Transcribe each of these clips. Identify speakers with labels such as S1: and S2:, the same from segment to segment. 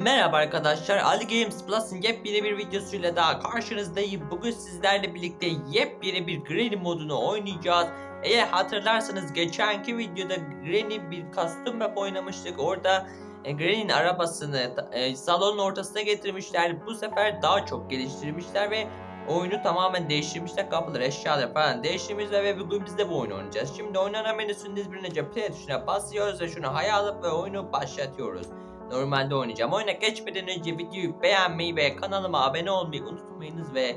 S1: Merhaba arkadaşlar, Ali Games Plus'ın yepyeni bir videosuyla daha karşınızdayım. Bugün sizlerle birlikte yepyeni bir Granny modunu oynayacağız. Eğer hatırlarsanız geçenki videoda Granny bir custom map oynamıştık. Orada e, Granny'nin arabasını e, salonun ortasına getirmişler. Bu sefer daha çok geliştirmişler ve oyunu tamamen değiştirmişler. Kapıları, eşyaları falan değiştirmişler ve bugün biz de bu oyunu oynayacağız. Şimdi oynanan menüsünde bir önce play tuşuna basıyoruz ve şunu hayal alıp ve oyunu başlatıyoruz. Normalde oynayacağım. Oyuna geçmeden önce videoyu beğenmeyi ve kanalıma abone olmayı unutmayınız ve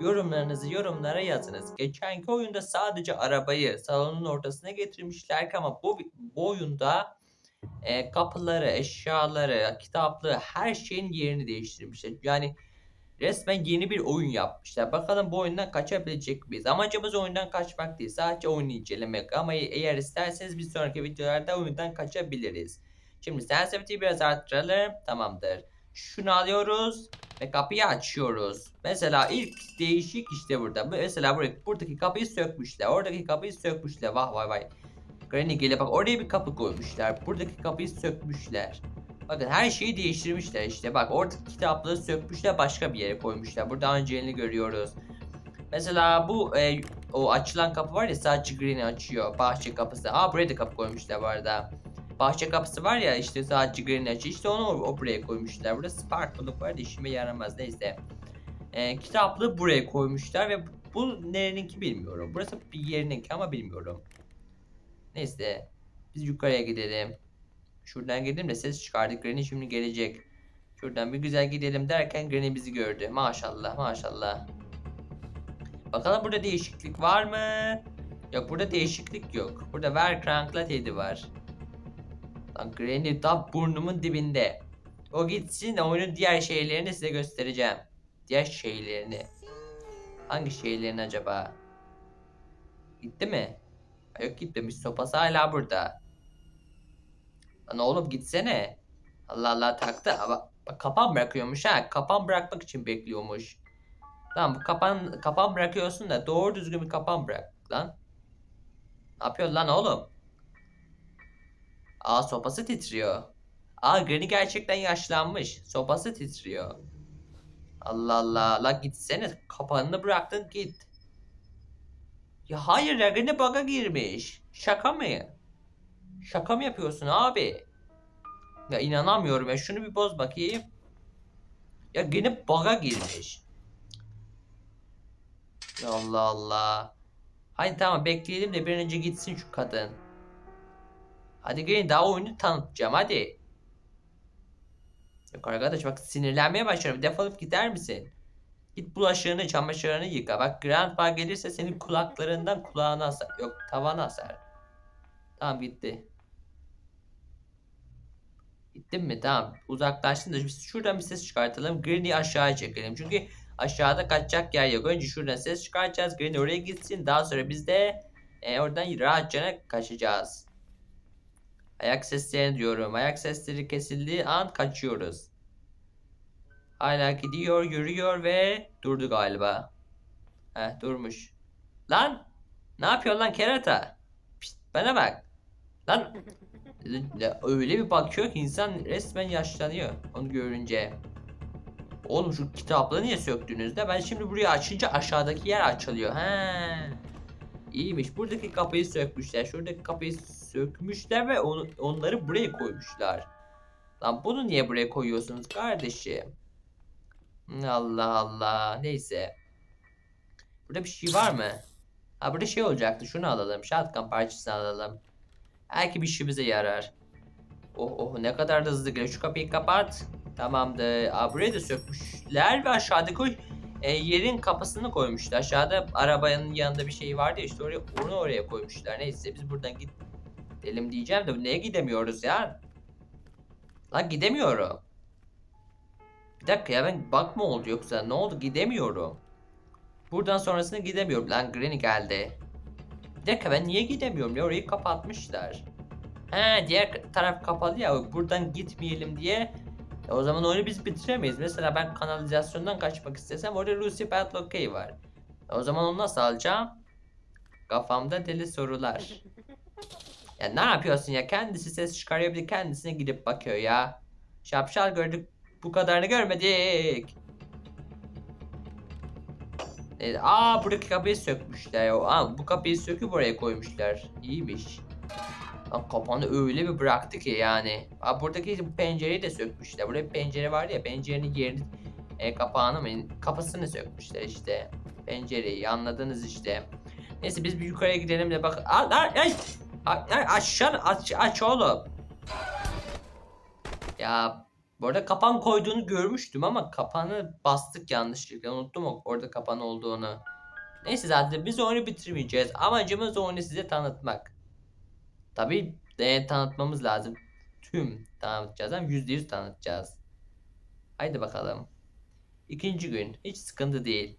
S1: yorumlarınızı yorumlara yazınız. Geçenki oyunda sadece arabayı salonun ortasına getirmişler ama bu, bu oyunda e, kapıları, eşyaları, kitaplığı her şeyin yerini değiştirmişler. Yani resmen yeni bir oyun yapmışlar. Bakalım bu oyundan kaçabilecek miyiz? Amacımız oyundan kaçmak değil. Sadece oyunu incelemek. Ama eğer isterseniz bir sonraki videolarda oyundan kaçabiliriz. Şimdi sensitivity'yi biraz arttıralım. Tamamdır. Şunu alıyoruz ve kapıyı açıyoruz. Mesela ilk değişik işte burada. Mesela buraya, buradaki kapıyı sökmüşler. Oradaki kapıyı sökmüşler. Vah vay vay. Granny gele bak oraya bir kapı koymuşlar. Buradaki kapıyı sökmüşler. Bakın her şeyi değiştirmişler işte. Bak oradaki kitapları sökmüşler başka bir yere koymuşlar. Burada Angel'ini görüyoruz. Mesela bu e, o açılan kapı var ya sadece Granny açıyor. Bahçe kapısı. Aa buraya da kapı koymuşlar bu arada bahçe kapısı var ya işte sadece green açı işte onu o buraya koymuşlar. Burada sparklılık var da işime yaramaz neyse. Ee, kitaplığı buraya koymuşlar ve bu nereninki bilmiyorum. Burası bir yerininki ama bilmiyorum. Neyse biz yukarıya gidelim. Şuradan gidelim de ses çıkardık. Granny şimdi gelecek. Şuradan bir güzel gidelim derken Granny bizi gördü. Maşallah maşallah. Bakalım burada değişiklik var mı? Yok burada değişiklik yok. Burada Verkrank'la Teddy var. Granny tam burnumun dibinde. O gitsin de oyunun diğer şeylerini size göstereceğim. Diğer şeylerini. Hangi şeylerini acaba? Gitti mi? Ha, Yok gitmemiş. Sopası hala burada. Lan oğlum gitsene. Allah Allah taktı. Bak, kapan bırakıyormuş ha. Kapan bırakmak için bekliyormuş. Tamam kapan kapan bırakıyorsun da doğru düzgün bir kapan bırak lan. Ne yapıyorsun lan oğlum? Aa sopası titriyor. Aa Granny gerçekten yaşlanmış. Sopası titriyor. Allah Allah. La gitsene. Kapağını bıraktın git. Ya hayır ya Granny bug'a girmiş. Şaka mı? Şaka mı yapıyorsun abi? Ya inanamıyorum ya. Şunu bir boz bakayım. Ya Granny bug'a girmiş. Ya Allah Allah. Hadi tamam bekleyelim de bir önce gitsin şu kadın. Hadi gelin daha oyunu tanıtacağım hadi. Yok arkadaş bak sinirlenmeye başlıyorum. Defolup gider misin? Git bulaşığını çamaşırını yıka. Bak Grandpa gelirse senin kulaklarından kulağına asar. Yok tavana asar. Tamam gitti. Gittin mi? Tamam. Uzaklaştın da biz şuradan bir ses çıkartalım. Granny aşağı çekelim. Çünkü aşağıda kaçacak yer yok. Önce şuradan ses çıkartacağız. Granny oraya gitsin. Daha sonra biz de e, oradan rahatça kaçacağız. Ayak seslerini diyorum. Ayak sesleri kesildiği an kaçıyoruz. Hala gidiyor, yürüyor ve durdu galiba. Heh durmuş. Lan! Ne yapıyorsun lan kerata? Pişt, bana bak. Lan! Öyle bir bakıyor ki insan resmen yaşlanıyor onu görünce. Oğlum şu kitapları niye söktünüz de ben şimdi burayı açınca aşağıdaki yer açılıyor. He. İyiymiş. Buradaki kapıyı sökmüşler. Şuradaki kapıyı sökmüşler ve onu, onları buraya koymuşlar. Lan bunu niye buraya koyuyorsunuz kardeşim? Allah Allah. Neyse. Burada bir şey var mı? Ha burada şey olacaktı. Şunu alalım. Shotgun parçasını alalım. Belki bir işimize yarar. Oh oh ne kadar da hızlı geliyor. Şu kapıyı kapat. Tamamdır. Aa, buraya da sökmüşler ve aşağıdaki e, yerin kapısını koymuşlar. Aşağıda arabanın yanında bir şey vardı ya işte oraya, onu oraya koymuşlar. Neyse biz buradan gidelim diyeceğim de neye gidemiyoruz ya? Lan gidemiyorum. Bir dakika ya ben bak mı oldu yoksa ne oldu gidemiyorum. Buradan sonrasını gidemiyorum. Lan Granny geldi. Bir dakika ben niye gidemiyorum ya orayı kapatmışlar. He diğer taraf kapalı ya buradan gitmeyelim diye e o zaman oyunu biz bitiremeyiz. Mesela ben kanalizasyondan kaçmak istesem orada Lucy Padlock var. E o zaman onu nasıl alacağım? Kafamda deli sorular. Ya ne yapıyorsun ya? Kendisi ses çıkarıyor bir kendisine gidip bakıyor ya. Şapşal gördük bu kadarını görmedik. Evet, aa buradaki kapıyı sökmüşler. Aa, bu kapıyı söküp oraya koymuşlar. İyiymiş. Aa, kapağını öyle bir bıraktı ki yani. Aa, buradaki pencereyi de sökmüşler. Burada bir pencere vardı ya pencerenin yerini e, kapağını mı kapısını sökmüşler işte. Pencereyi anladınız işte. Neyse biz bir yukarıya gidelim de bak. Aa, ay, ay, aşağı aç, aç oğlum. Ya bu arada kapan koyduğunu görmüştüm ama kapanı bastık yanlışlıkla. Unuttum orada kapan olduğunu. Neyse zaten biz oyunu bitirmeyeceğiz. Amacımız oyunu size tanıtmak. Tabii de tanıtmamız lazım. Tüm tanıtacağız ama %100 tanıtacağız. Haydi bakalım. İkinci gün. Hiç sıkıntı değil.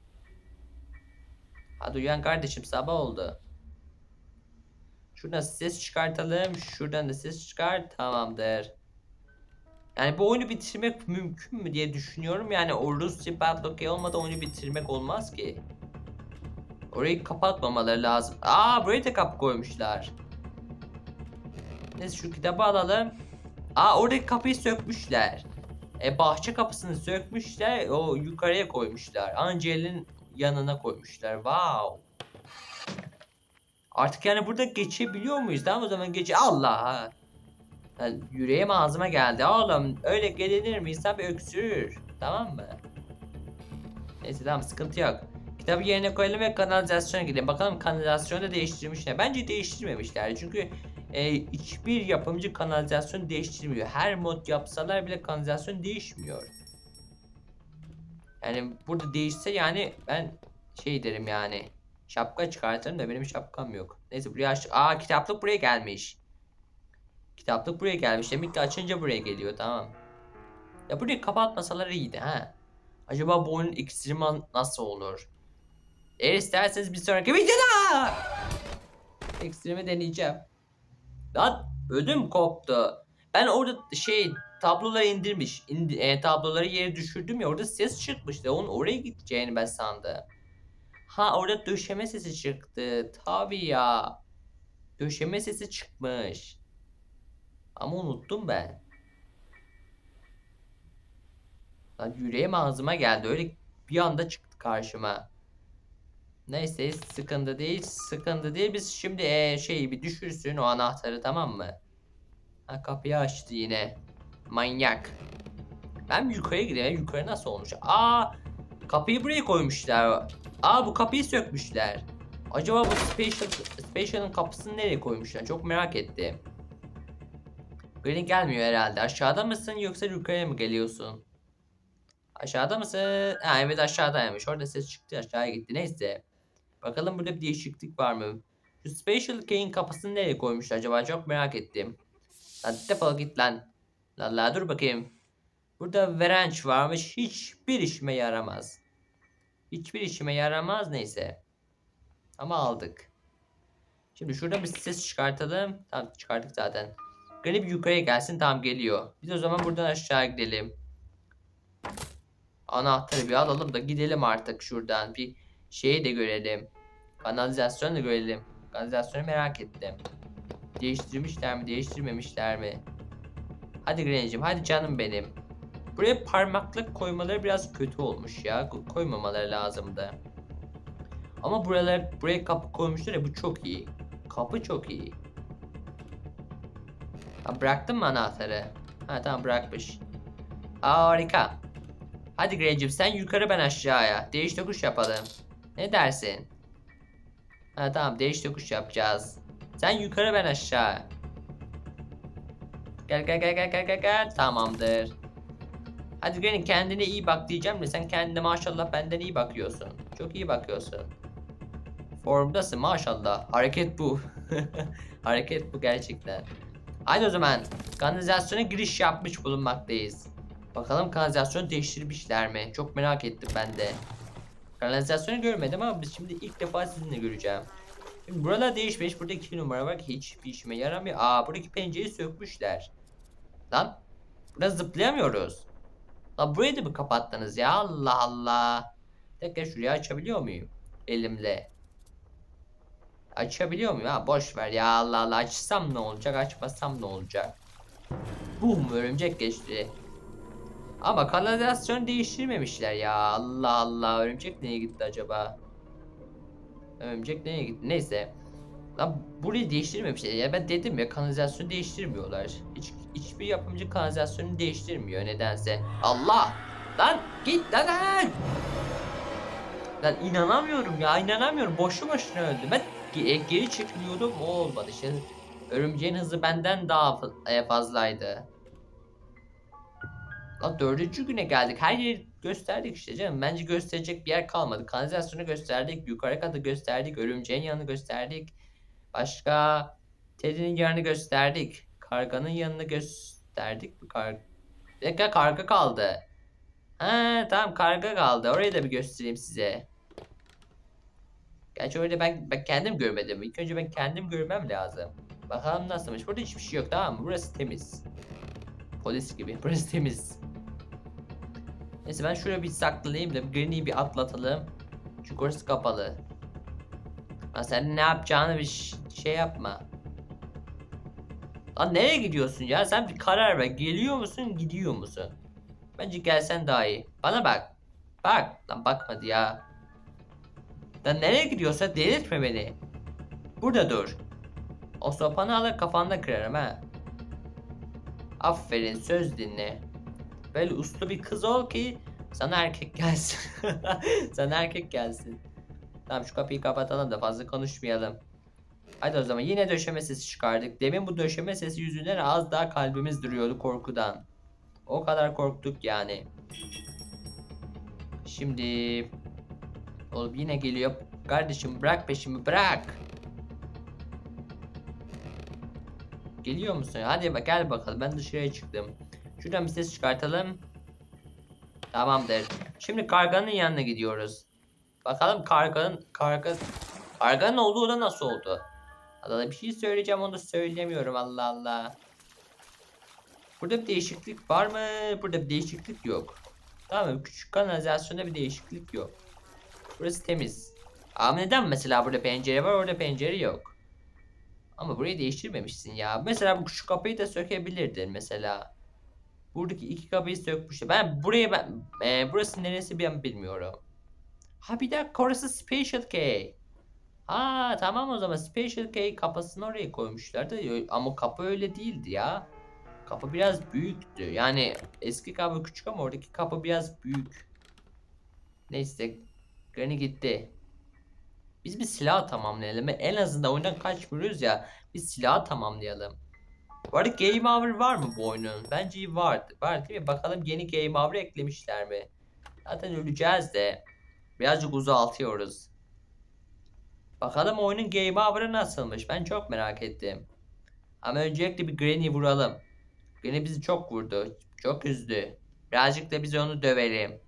S1: Hadi uyan kardeşim sabah oldu. Şuradan ses çıkartalım. Şuradan da ses çıkar. Tamamdır. Yani bu oyunu bitirmek mümkün mü diye düşünüyorum. Yani o Rusya Padlock olmadan oyunu bitirmek olmaz ki. Orayı kapatmamaları lazım. Aa buraya da kapı koymuşlar. Neyse şu kitabı alalım. Aa oradaki kapıyı sökmüşler. E bahçe kapısını sökmüşler. O yukarıya koymuşlar. Angel'in yanına koymuşlar. Wow. Artık yani burada geçebiliyor muyuz? Tamam o zaman geç. Allah. Ha, yüreğim ağzıma geldi. Oğlum öyle gelinir mi? İnsan bir öksürür. Tamam mı? Neyse tamam sıkıntı yok. Kitabı yerine koyalım ve kanalizasyona gidelim. Bakalım kanalizasyonu da değiştirmişler. Bence değiştirmemişler. Çünkü e, hiçbir yapımcı kanalizasyon değiştirmiyor. Her mod yapsalar bile kanalizasyon değişmiyor. Yani burada değişse yani ben şey derim yani. Şapka çıkartırım da benim şapkam yok. Neyse buraya aç. Aa kitaplık buraya gelmiş. Kitaplık buraya gelmiş. Demek ki açınca buraya geliyor tamam. Ya burayı kapatmasalar iyiydi ha. Acaba bu oyunun iksiri nasıl olur? Eğer isterseniz bir sonraki videoda iksirimi deneyeceğim. Lan ödüm koptu. Ben orada şey tabloları indirmiş. indi- e, tabloları yere düşürdüm ya orada ses çıkmıştı. Onun oraya gideceğini ben sandım. Ha orada döşeme sesi çıktı. Tabii ya. Döşeme sesi çıkmış. Ama unuttum ben. Lan yüreğim ağzıma geldi. Öyle bir anda çıktı karşıma. Neyse sıkıntı değil. Sıkıntı değil. Biz şimdi eee, şeyi bir düşürsün o anahtarı tamam mı? Ha kapıyı açtı yine. Manyak. Ben yukarıya gideyim. Yukarı nasıl olmuş? Aa kapıyı buraya koymuşlar. Aa bu kapıyı sökmüşler. Acaba bu Special kapısını nereye koymuşlar? Çok merak ettim. Green gelmiyor herhalde. Aşağıda mısın yoksa yukarıya mı geliyorsun? Aşağıda mısın? Ha evet aşağıdaymış. Orada ses çıktı aşağıya gitti. Neyse. Bakalım burada bir değişiklik var mı? Şu Special Key'in kapısını nereye koymuş acaba? Çok merak ettim. Lan defol git lan. Lalla dur bakayım. Burada Verenç varmış. Hiçbir işime yaramaz. Hiçbir işime yaramaz neyse. Ama aldık. Şimdi şurada bir ses çıkartalım. Tamam çıkardık zaten. Garip yukarıya gelsin tamam geliyor. Biz o zaman buradan aşağı gidelim. Anahtarı bir alalım da gidelim artık şuradan. Bir şeyi de görelim. Kanalizasyonu da görelim. Kanalizasyonu merak ettim. Değiştirmişler mi değiştirmemişler mi? Hadi Granny'cim hadi canım benim. Buraya parmaklık koymaları biraz kötü olmuş ya. Ko- Koymamaları lazımdı. Ama buralar buraya kapı koymuşlar ya bu çok iyi. Kapı çok iyi. Ha, bıraktın mı anahtarı? Ha tamam bırakmış. Aa, harika. Hadi Grey'cim sen yukarı ben aşağıya. Değiş tokuş yapalım. Ne dersin? Ha tamam değiş tokuş yapacağız. Sen yukarı ben aşağı. Gel gel gel gel gel gel. Tamamdır. Hadi Granny kendine iyi bak diyeceğim de sen kendine maşallah benden iyi bakıyorsun. Çok iyi bakıyorsun. Formdasın maşallah. Hareket bu. Hareket bu gerçekten. Haydi o zaman kanalizasyona giriş yapmış bulunmaktayız. Bakalım kanalizasyonu değiştirmişler mi? Çok merak ettim ben de. Kanalizasyonu görmedim ama biz şimdi ilk defa sizinle göreceğim. Şimdi buralar değişmiş. Burada iki numara var ki hiçbir işime yaramıyor. Aa buradaki pencereyi sökmüşler. Lan burada zıplayamıyoruz. Lan burayı da mı kapattınız ya? Allah Allah. Tekrar şurayı açabiliyor muyum? Elimle. Açabiliyor muyum? Ha boş ver ya Allah Allah. Açsam ne olacak? Açmasam ne olacak? Bum örümcek geçti. Ama kanalizasyon değiştirmemişler ya. Allah Allah. Örümcek nereye gitti acaba? Örümcek nereye gitti? Neyse. Lan burayı değiştirmemişler. Ya ben dedim ya kanalizasyonu değiştirmiyorlar. Hiç hiçbir yapımcı kanalizasyonu değiştirmiyor nedense. Allah! Lan git lan lan! İnanamıyorum ya inanamıyorum. Boşu boşuna öldü. Ben e, geri çekiliyordum o olmadı. İşte örümceğin hızı benden daha e, fazlaydı. Lan dördüncü güne geldik. Her yeri gösterdik işte canım. Bence gösterecek bir yer kalmadı. Kanalizasyonu gösterdik. Yukarı katı gösterdik. Örümceğin yanını gösterdik. Başka Teddy'nin yanını gösterdik. Karganın yanını gösterdik. Bir kar... Bir dakika karga kaldı. Ha tamam karga kaldı. Orayı da bir göstereyim size. Gerçi öyle ben, ben kendim görmedim. İlk önce ben kendim görmem lazım. Bakalım nasılmış. Burada hiçbir şey yok tamam mı? Burası temiz. Polis gibi. Burası temiz. Neyse ben şuraya bir saklayayım da Granny'yi bir atlatalım. Çünkü orası kapalı. Lan sen ne yapacağını bir şey yapma. Lan nereye gidiyorsun ya? Sen bir karar ver. Geliyor musun, gidiyor musun? Bence gelsen daha iyi. Bana bak. Bak. Lan bakmadı ya. Lan nereye gidiyorsa delirtme beni. Burada dur. O sopanı alır kafanda kırarım ha. Aferin söz dinle. Böyle uslu bir kız ol ki sana erkek gelsin. sana erkek gelsin. Tamam şu kapıyı kapatalım da fazla konuşmayalım. Hadi o zaman yine döşeme sesi çıkardık. Demin bu döşeme sesi yüzünden az daha kalbimiz duruyordu korkudan. O kadar korktuk yani. Şimdi Oğlum yine geliyor. Kardeşim bırak peşimi bırak. Geliyor musun? Hadi bak gel bakalım. Ben dışarıya çıktım. Şuradan bir ses çıkartalım. Tamamdır. Şimdi karganın yanına gidiyoruz. Bakalım karganın karga karganın olduğu da nasıl oldu? Allah bir şey söyleyeceğim onu da söylemiyorum Allah Allah. Burada bir değişiklik var mı? Burada bir değişiklik yok. Tamam mı? Küçük kanalizasyonda bir değişiklik yok. Burası temiz. Ama neden mesela burada pencere var orada pencere yok? Ama burayı değiştirmemişsin ya. Mesela bu şu kapıyı da sökebilirdin mesela. Buradaki iki kapıyı sökmüş. Ben buraya ben e, burası neresi ben bilmiyorum. Ha bir dakika orası Special K. Ha tamam o zaman Special K kapısını oraya koymuşlar da ama kapı öyle değildi ya. Kapı biraz büyüktü. Yani eski kapı küçük ama oradaki kapı biraz büyük. Neyse Granny gitti. Biz bir silah tamamlayalım. En azından oyundan kaçmıyoruz ya. Biz silah tamamlayalım. Bu arada Game Over var mı bu oyunun? Bence vardı. Var değil mi? Bakalım yeni Game Over eklemişler mi? Zaten öleceğiz de. Birazcık uzaltıyoruz. Bakalım oyunun Game Over'ı nasılmış? Ben çok merak ettim. Ama öncelikle bir Granny vuralım. Granny bizi çok vurdu. Çok üzdü. Birazcık da biz onu dövelim.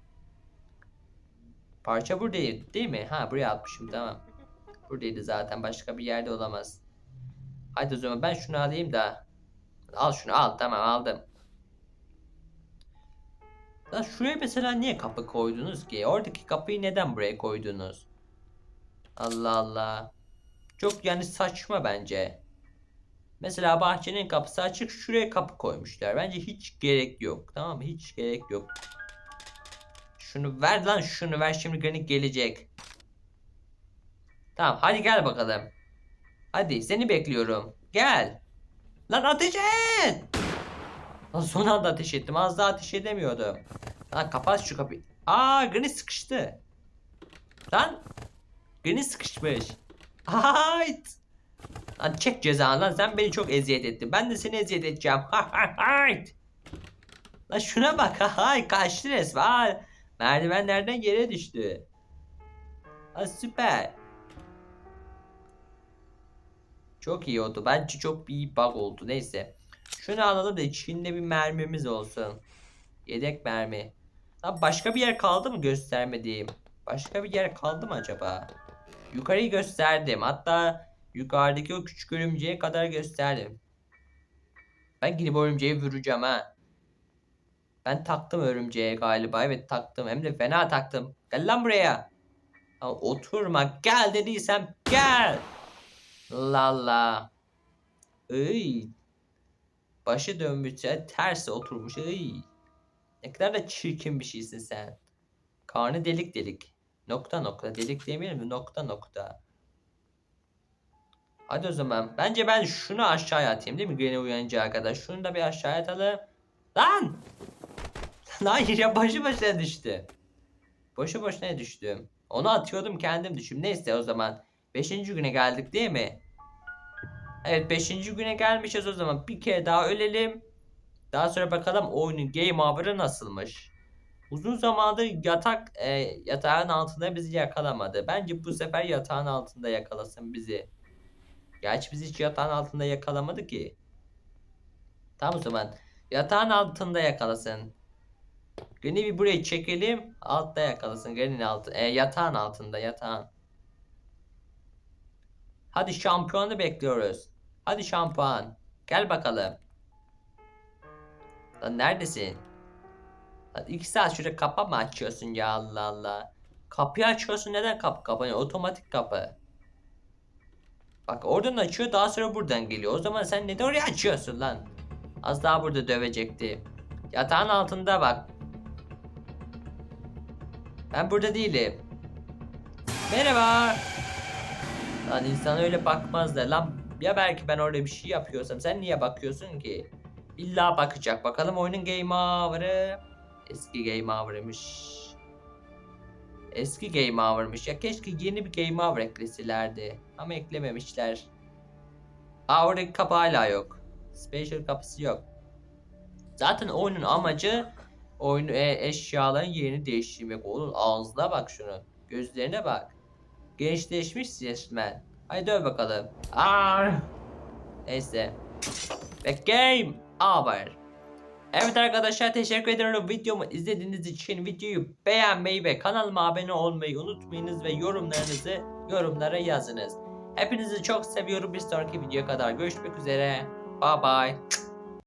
S1: Parça buradaydı değil mi? Ha buraya atmışım tamam. Buradaydı zaten başka bir yerde olamaz. Haydi o zaman ben şunu alayım da. Al şunu al tamam aldım. Lan şuraya mesela niye kapı koydunuz ki? Oradaki kapıyı neden buraya koydunuz? Allah Allah. Çok yani saçma bence. Mesela bahçenin kapısı açık şuraya kapı koymuşlar. Bence hiç gerek yok. Tamam mı? Hiç gerek yok. Şunu ver lan şunu ver şimdi Granny gelecek. Tamam hadi gel bakalım. Hadi seni bekliyorum. Gel. Lan ateş et. Lan son anda ateş ettim. Az daha ateş edemiyordum. Lan kapat şu kapıyı. Aa Granny sıkıştı. Lan. Granny sıkışmış. Hayt. Lan çek cezanı lan sen beni çok eziyet ettin. Ben de seni eziyet edeceğim. Hayt. Lan şuna bak. Hay kaçtı resmen. Merdivenlerden yere düştü. Ha süper. Çok iyi oldu. Bence çok bir bug oldu. Neyse. Şunu alalım da içinde bir mermimiz olsun. Yedek mermi. Lan başka bir yer kaldı mı göstermediğim? Başka bir yer kaldı mı acaba? Yukarıyı gösterdim. Hatta yukarıdaki o küçük örümceğe kadar gösterdim. Ben gidip örümceği vuracağım ha. Ben taktım örümceğe galiba. Evet taktım. Hem de fena taktım. Gel lan buraya. Ha, oturma. Gel dediysem gel. Lala. Iy. Başı dönmüş. Ters oturmuş. Iy. Ne kadar da çirkin bir şeysin sen. Karnı delik delik. Nokta nokta. Delik demeyelim mi? Nokta nokta. Hadi o zaman. Bence ben şunu aşağıya atayım değil mi? Gene uyanacağı kadar. Şunu da bir aşağıya atalım. Lan! Hayır ya başı başına düştü. Boşu boşuna düştüm. Onu atıyordum kendim düşüm. Neyse o zaman. Beşinci güne geldik değil mi? Evet beşinci güne gelmişiz o zaman. Bir kere daha ölelim. Daha sonra bakalım oyunun game over'ı nasılmış. Uzun zamandır yatak e, yatağın altında bizi yakalamadı. Bence bu sefer yatağın altında yakalasın bizi. Gerçi biz hiç yatağın altında yakalamadı ki. Tamam o zaman. Yatağın altında yakalasın. Gene bir burayı çekelim. Altta yakalasın. Gene altı. E, yatağın altında yatağın. Hadi şampiyonu bekliyoruz. Hadi şampuan. Gel bakalım. Lan neredesin? İki saat şurada kapa mı açıyorsun ya Allah Allah. Kapıyı açıyorsun neden kapı kapanıyor? Otomatik kapı. Bak oradan açıyor daha sonra buradan geliyor. O zaman sen neden oraya açıyorsun lan? Az daha burada dövecekti. Yatağın altında bak. Ben burada değilim. Merhaba. Lan insan öyle bakmazlar lan. Ya belki ben orada bir şey yapıyorsam sen niye bakıyorsun ki? İlla bakacak. Bakalım oyunun game over'ı. Eski game over'ıymış. Eski game over'mış. Ya keşke yeni bir game over ekleselerdi. Ama eklememişler. Oradaki kapı hala yok. Special kapısı yok. Zaten oyunun amacı oyun e, eşyaların yerini değiştirmek. Oğlum ağzına bak şunu. Gözlerine bak. Gençleşmiş resmen. Haydi döv bakalım. Aa! Neyse. Ve game over. Evet arkadaşlar teşekkür ederim videomu izlediğiniz için videoyu beğenmeyi ve kanalıma abone olmayı unutmayınız ve yorumlarınızı yorumlara yazınız. Hepinizi çok seviyorum. Bir sonraki videoya kadar görüşmek üzere. Bye bye.